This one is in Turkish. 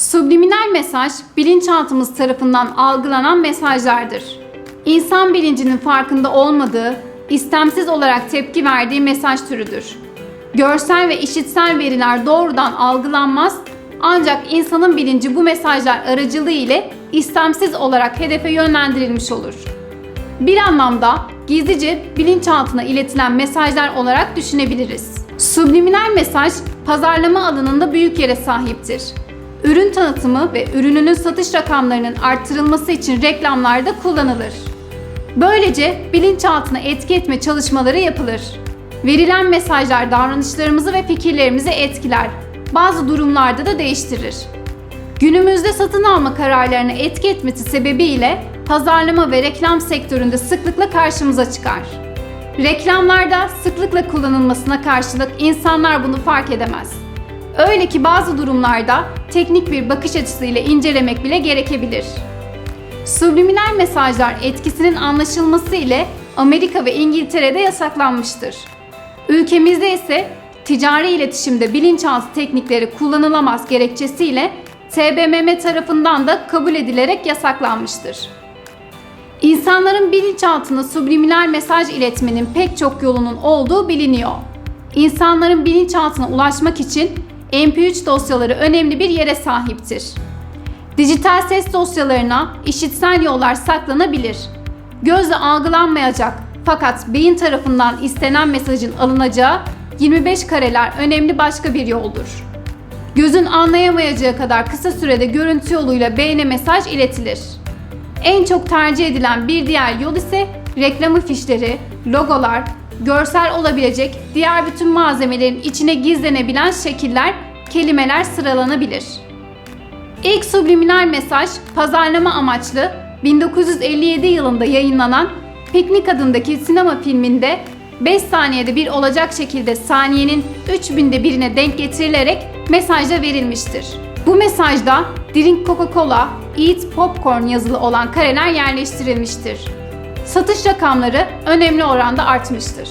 Subliminal mesaj, bilinçaltımız tarafından algılanan mesajlardır. İnsan bilincinin farkında olmadığı, istemsiz olarak tepki verdiği mesaj türüdür. Görsel ve işitsel veriler doğrudan algılanmaz ancak insanın bilinci bu mesajlar aracılığı ile istemsiz olarak hedefe yönlendirilmiş olur. Bir anlamda gizlice bilinçaltına iletilen mesajlar olarak düşünebiliriz. Subliminal mesaj pazarlama alanında büyük yere sahiptir. Ürün tanıtımı ve ürününün satış rakamlarının arttırılması için reklamlarda kullanılır. Böylece bilinçaltına etki etme çalışmaları yapılır. Verilen mesajlar davranışlarımızı ve fikirlerimizi etkiler. Bazı durumlarda da değiştirir. Günümüzde satın alma kararlarına etki etmesi sebebiyle pazarlama ve reklam sektöründe sıklıkla karşımıza çıkar. Reklamlarda sıklıkla kullanılmasına karşılık insanlar bunu fark edemez. Öyle ki bazı durumlarda teknik bir bakış açısıyla incelemek bile gerekebilir. Subliminal mesajlar etkisinin anlaşılması ile Amerika ve İngiltere'de yasaklanmıştır. Ülkemizde ise ticari iletişimde bilinçaltı teknikleri kullanılamaz gerekçesiyle TBMM tarafından da kabul edilerek yasaklanmıştır. İnsanların bilinçaltına subliminal mesaj iletmenin pek çok yolunun olduğu biliniyor. İnsanların bilinçaltına ulaşmak için MP3 dosyaları önemli bir yere sahiptir. Dijital ses dosyalarına işitsel yollar saklanabilir. Gözle algılanmayacak fakat beyin tarafından istenen mesajın alınacağı 25 kareler önemli başka bir yoldur. Gözün anlayamayacağı kadar kısa sürede görüntü yoluyla beyne mesaj iletilir. En çok tercih edilen bir diğer yol ise reklamı fişleri, logolar, görsel olabilecek diğer bütün malzemelerin içine gizlenebilen şekiller, kelimeler sıralanabilir. İlk subliminal mesaj pazarlama amaçlı 1957 yılında yayınlanan Piknik adındaki sinema filminde 5 saniyede bir olacak şekilde saniyenin 3000'de birine denk getirilerek mesajda verilmiştir. Bu mesajda Drink Coca-Cola, Eat Popcorn yazılı olan kareler yerleştirilmiştir. Satış rakamları önemli oranda artmıştır.